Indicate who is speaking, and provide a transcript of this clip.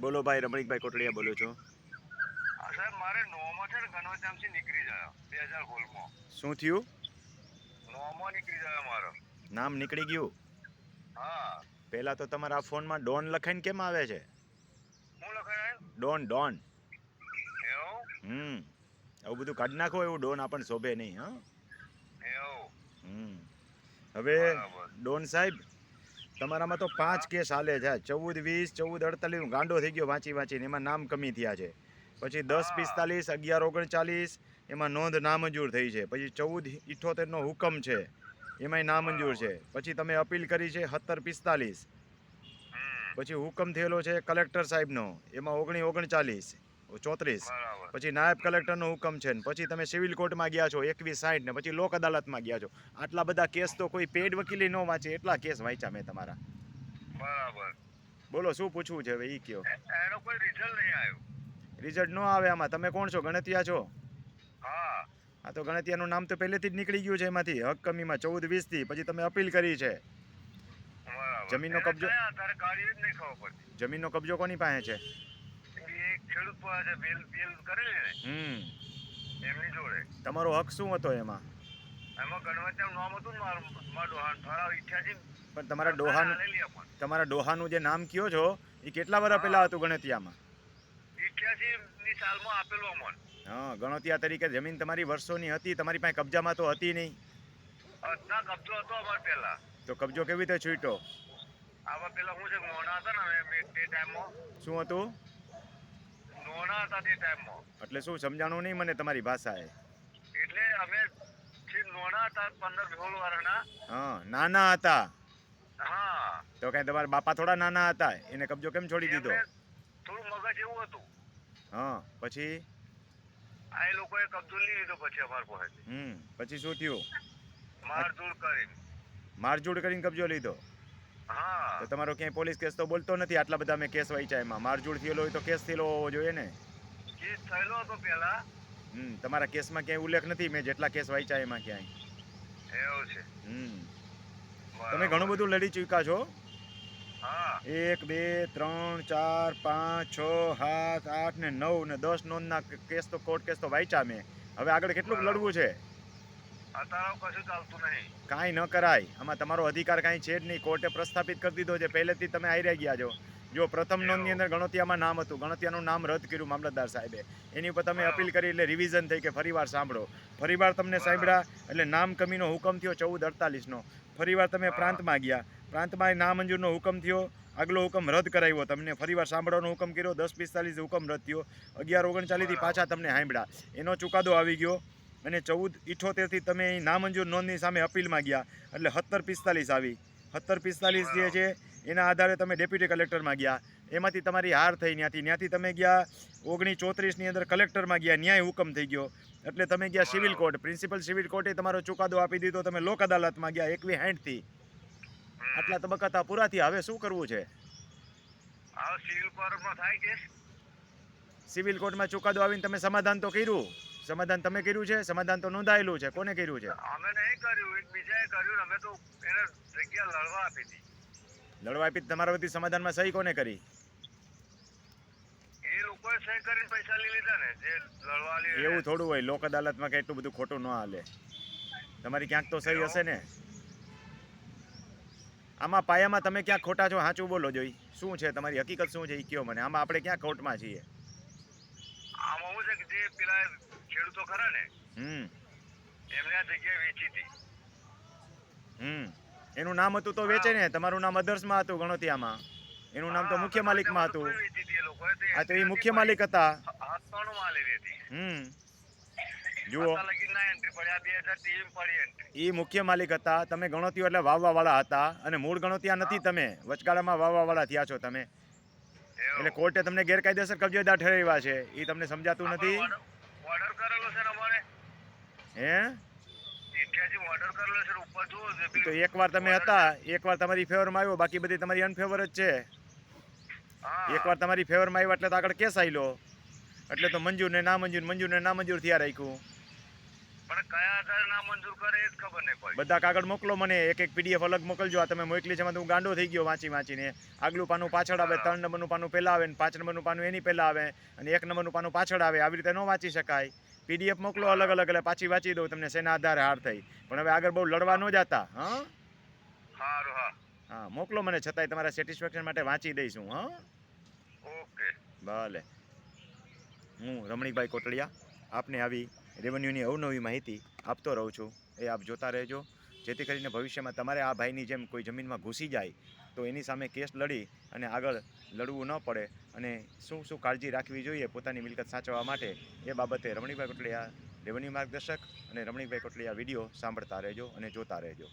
Speaker 1: બોલો ભાઈ રમણીકભાઈ કોટડિયા બોલું છું.
Speaker 2: સાહેબ મારે નોમો છે ને નીકળી જાય બે હજાર સોળમાં.
Speaker 1: શું થયું?
Speaker 2: નોમો નીકળી જાય મારો.
Speaker 1: નામ નીકળી ગયું?
Speaker 2: હા.
Speaker 1: પહેલાં તો તમારા ફોનમાં ડોન લખાઈને કેમ આવે છે?
Speaker 2: હું લખાય?
Speaker 1: ડોન ડોન. હમ. આવું બધું કાઢી નાખો એવું ડોન આપણને શોભે નહીં હા.
Speaker 2: એવું.
Speaker 1: હમ. હવે ડોન સાહેબ તમારામાં તો પાંચ કેસ હાલે છે. ચૌદ વીસ ચૌદ અડતાલીસ હું ગાંડો થઈ ગયો વાંચી વાંચીને. એમાં નામ કમી થયા છે. પછી દસ પિસ્તાલીસ અગિયાર ઓગણચાલીસ એમાં નોંધ નામંજૂર થઈ છે. પછી ચૌદ ઇઠોતેરનો હુકમ છે. એમાંય નામંજૂર છે. પછી તમે અપીલ કરી છે સત્તર પિસ્તાલીસ. પછી હુકમ થયેલો છે કલેક્ટર સાહેબનો. એમાં ઓગણી ઓગણચાલીસ. ચોત્રીસ. પછી નાયબ કલેક્ટરનો હુકમ છે ને પછી તમે સિવિલ કોર્ટમાં ગયા છો એકવીસ સાઠ ને પછી લોક અદાલતમાં ગયા છો. આટલા બધા કેસ તો કોઈ પેડ વકીલે ન વાંચે એટલા કેસ વાંચ્યા મેં તમારા.
Speaker 2: બરાબર.
Speaker 1: બોલો શું પૂછવું છે હવે એ કયો?
Speaker 2: એનો કોઈ રિઝલ્ટ નહીં આવ્યો.
Speaker 1: રિઝલ્ટ ન આવે આમાં. તમે કોણ છો? ગણતિયા છો?
Speaker 2: હા.
Speaker 1: આ તો ગણતિયાનું નામ તો પહેલેથી જ નીકળી ગયું છે એમાંથી. હક કમીમાં ચૌદ વીસથી પછી તમે અપીલ કરી છે. જમીનનો કબજો- જમીનનો કબજો કોની પાસે છે?
Speaker 2: ખેડૂત પાસે બેલ બેલ કરેલી ને
Speaker 1: હમ.
Speaker 2: એમની જોડે.
Speaker 1: તમારો હક શું હતો એમાં?
Speaker 2: એમાં ગણવતનું નામ હતું મારું મારું ડોહાન. ઠરાવ ઈઠ્યાસી
Speaker 1: પણ તમારા ડોહાન તમારા ડોહાનું જે નામ કયો છો એ કેટલા વર્ષ પહેલા હતું ગણતિયામાં?
Speaker 2: ઈઠ્યાસી ની સાલમાં આપેલું અમને.
Speaker 1: હા ગણતિયા તરીકે જમીન તમારી વર્ષોની હતી તમારી પાસે કબજામાં તો હતી નહીં.
Speaker 2: અદના કબજો હતો અમાર પહેલા.
Speaker 1: તો કબજો કેવી રીતે છૂટ્યો?
Speaker 2: આવા પેલા હું છે કે હતા ને તે ટાઈમમાં.
Speaker 1: શું હતું?
Speaker 2: નોના હતા તે ટાઈમમાં
Speaker 1: એટલે શું સમજાણું નહીં મને તમારી ભાષાએ?
Speaker 2: એટલે અમે નોના હતા પંદર સોળ વર્ષના
Speaker 1: હા નાના હતા.
Speaker 2: હા.
Speaker 1: તો કઈ તમારા બાપા થોડા નાના હતા? એને કબજો કેમ છોડી દીધો?
Speaker 2: થોડું મગજ એવું હતું.
Speaker 1: હા પછી?
Speaker 2: આ લોકોએ કબજો લઈ લીધો પછી અમાર પાસે.
Speaker 1: હમ પછી શું થયું?
Speaker 2: મારઝૂડ કરી
Speaker 1: મારઝૂડ કરીને કબજો લીધો? તો તમારો ક્યાંય પોલીસ કેસ તો બોલતો નથી. આટલા બધા મેં કેસ વાંચ્યા એમાં. મારજૂડ થયેલો હોય તો કેસ થયેલો હોવો જોઈએ ને.
Speaker 2: કેસ થયેલો હતો પહેલા.
Speaker 1: હમ તમારા કેસમાં ક્યાંય ઉલ્લેખ નથી. મેં જેટલા કેસ વાંચ્યા એમાં ક્યાંય.
Speaker 2: એવું છે.
Speaker 1: હમ. તમે ઘણું બધું લડી ચૂક્યા છો? એક બે ત્રણ ચાર પાંચ છ સાત આઠ ને નવ ને દસ નોંધના કેસ તો કોર્ટ કેસ તો વાંચ્યા મેં. હવે આગળ કેટલું લડવું છે? કાંઈ ન કરાય. આમાં તમારો અધિકાર કાંઈ છે જ નહીં. કોર્ટે પ્રસ્થાપિત કરી દીધો છે. પહેલેથી તમે આવી ગયા છો. જો પ્રથમ નોંધની અંદર ગણોતિયામાં નામ હતું. ગણોતિયાનું નામ રદ કર્યું મામલતદાર સાહેબે. એની ઉપર તમે અપીલ કરી એટલે રિવિઝન થઈ કે ફરીવાર સાંભળો. ફરીવાર તમને સાંભળ્યા એટલે નામ કમીનો હુકમ થયો ચૌદ અડતાલીસનો. ફરીવાર તમે પ્રાંતમાં ગયા. પ્રાંતમાં એ નામંજૂરનો હુકમ થયો. આગલો હુકમ રદ કરાવ્યો તમને. ફરીવાર સાંભળવાનો હુકમ કર્યો. દસ પિસ્તાલીસ હુકમ રદ થયો. અગિયાર ઓગણચાલીસથી પાછા તમને સાંભળ્યા. એનો ચુકાદો આવી ગયો. અને ચૌદ ઇઠોતેરથી તમે અહીં નામંજૂર નોંધની સામે અપીલમાં ગયા. એટલે સત્તર પિસ્તાલીસ આવી. સત્તર પિસ્તાલીસ જે છે એના આધારે તમે ડેપ્યુટી કલેક્ટરમાં ગયા. એમાંથી તમારી હાર થઈ ત્યાંથી. ત્યાંથી તમે ગયા ઓગણીસ ચોત્રીસની અંદર કલેક્ટરમાં ગયા ન્યાય હુકમ થઈ ગયો. એટલે તમે ગયા સિવિલ કોર્ટ. પ્રિન્સિપલ સિવિલ કોર્ટે તમારો ચુકાદો આપી દીધો તમે લોક અદાલતમાં ગયા એકવી
Speaker 2: હેન્ડથી.
Speaker 1: આટલા તબક્કા તા પૂરા થયા હવે શું કરવું છે?
Speaker 2: સિવિલ કોર્ટમાં થાય કેસ.
Speaker 1: સિવિલ કોર્ટમાં ચુકાદો આવીને તમે સમાધાન તો કર્યું. સમાધાન તમે કર્યું છે? સમાધાન તો નોંધાયેલું છે. કોને કર્યું છે?
Speaker 2: અમે નહીં કર્યું એક બીજાએ કર્યું અમે તો એને જગ્યા લડવા આપી હતી.
Speaker 1: લડવા આપી તમારા વતી સમાધાનમાં સહી કોને કરી?
Speaker 2: એ લોકોએ સહી કરીને પૈસા લઈ લીધા ને જે લડવા લઈ
Speaker 1: એવું થોડું હોય લોક અદાલતમાં કે એટલું બધું ખોટું ન હાલે. તમારી ક્યાંક તો સહી હશે ને? આમાં પાયામાં તમે ક્યાં ખોટા છો સાચું બોલો જોઈ. શું છે? તમારી હકીકત શું છે? એ કયો મને. આમાં આપણે ક્યાં ખોટમાં છીએ?
Speaker 2: કે જે પેલા ખેડૂતો ખરા ને
Speaker 1: હમ.
Speaker 2: એમને આ જગ્યા વેચી હતી.
Speaker 1: હમ. એનું નામ હતું તો વેચે ને. તમારું નામ અધર્સમાં હતું ગણોતિયામાં. એનું નામ તો મુખ્ય માલિકમાં હતું.
Speaker 2: વેચી હતી લોકોએ. તો
Speaker 1: આ તો એ મુખ્ય માલિક હતા. હમ. જુઓ. એ મુખ્ય માલિક હતા. તમે ગણોતિયો એટલે વાવવા વાળા હતા. અને મૂળ ગણોતિયા નથી તમે. વચગાળામાં વાવવાવાળા થયા છો તમે. એટલે કોર્ટે તમને ગેરકાયદેસર કબજેદાર ઠેરવ્યા છે. એ તમને સમજાતું નથી.
Speaker 2: ઓર્ડર કરેલો છે અમારે?
Speaker 1: હે? તો એકવાર તમે હતા એકવાર તમારી ફેવરમાં આવ્યો બાકી બધી તમારી અનફેવર જ છે. એકવાર તમારી ફેવરમાં આવ્યો એટલે તો આગળ કેસ આવેલો એટલે તો મંજૂર ને ના મંજૂર મંજૂર ને ના મંજૂર થયા રાખ્યું.
Speaker 2: પણ કયા આધારે ના મંજૂર કરે એ જ ખબર નહીં પડી
Speaker 1: બધા કાગળ મોકલો મને એક એક પીડીએફ અલગ મોકલજો. આ તમે મોકલી છે હું ગાંડો થઈ ગયો વાંચી વાંચીને. આગલું પાનું પાછળ આવે ત્રણ નંબરનું પાનું પહેલાં આવે ને પાંચ નંબરનું પાનું એની પહેલાં આવે અને એક નંબરનું પાનું પાછળ આવે. આવી રીતે ન વાંચી શકાય. પીડીએફ મોકલો અલગ અલગ એટલે પાછી વાંચી દઉં તમને શેના આધારે હાર થઈ. પણ હવે આગળ બહુ લડવા ન જતા હા?
Speaker 2: સારું હા.
Speaker 1: હા મોકલો મને છતાંય તમારા સેટિસ્ફેક્શન માટે વાંચી દઈશું હા?
Speaker 2: ઓકે.
Speaker 1: ભલે. હું રમણીકભાઈ કોટડિયા આપને આવી રેવન્યુની અવનવી માહિતી આપતો રહું છું. એ આપ જોતા રહેજો. જેથી કરીને ભવિષ્યમાં તમારે આ ભાઈની જેમ કોઈ જમીનમાં ઘૂસી જાય, તો એની સામે કેસ લડી અને આગળ લડવું ન પડે અને શું શું કાળજી રાખવી જોઈએ પોતાની મિલકત સાચવવા માટે, એ બાબતે રમણીકભાઈ કોટલિયા રેવન્યુ માર્ગદર્શક અને રમણીકભાઈ કોટલિયા વીડિયો સાંભળતા રહેજો અને જોતા રહેજો.